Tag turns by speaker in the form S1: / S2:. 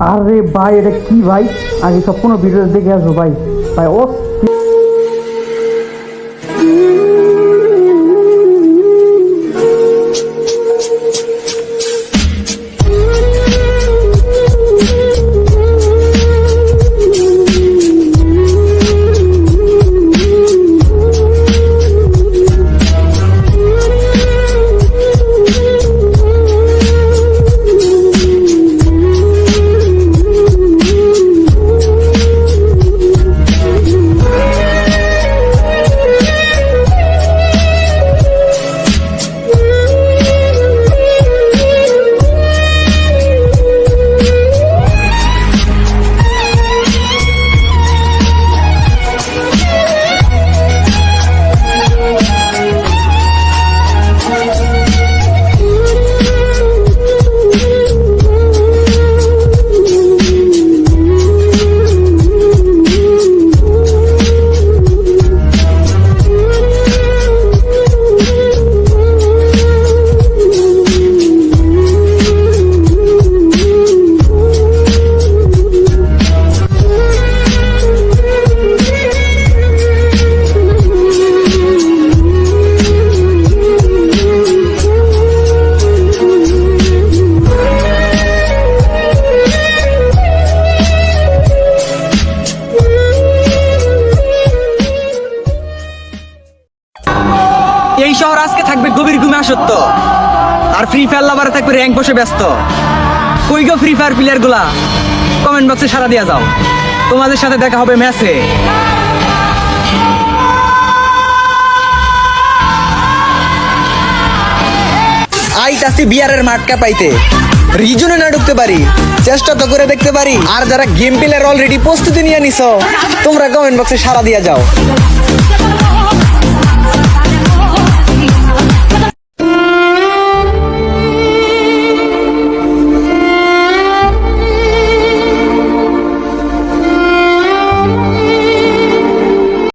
S1: আরে ভাই এটা কি ভাই? আগে সব কোনো ভিডিও দেখে আসব ভাই। ভাই ও
S2: এই শহর আজকে থাকবে গভীর ঘুমে আসত্য আর ফ্রি ফায়ার লাভারে থাকবে র্যাঙ্ক বসে ব্যস্ত। কই গো ফ্রি ফায়ার প্লেয়ারগুলা? কমেন্ট বক্সে সারা দিয়া যাও। তোমাদের সাথে দেখা হবে ম্যাচে। আইতাছি বিয়ারের মাঠ কাপাইতে। রিজনে না ঢুকতে পারি। চেষ্টা তো করে দেখতে পারি। আর যারা গেম প্লেয়ার অলরেডি প্রস্তুতি নিয়ে নিছো, তোমরা কমেন্ট বক্সে সারা দিয়া যাও।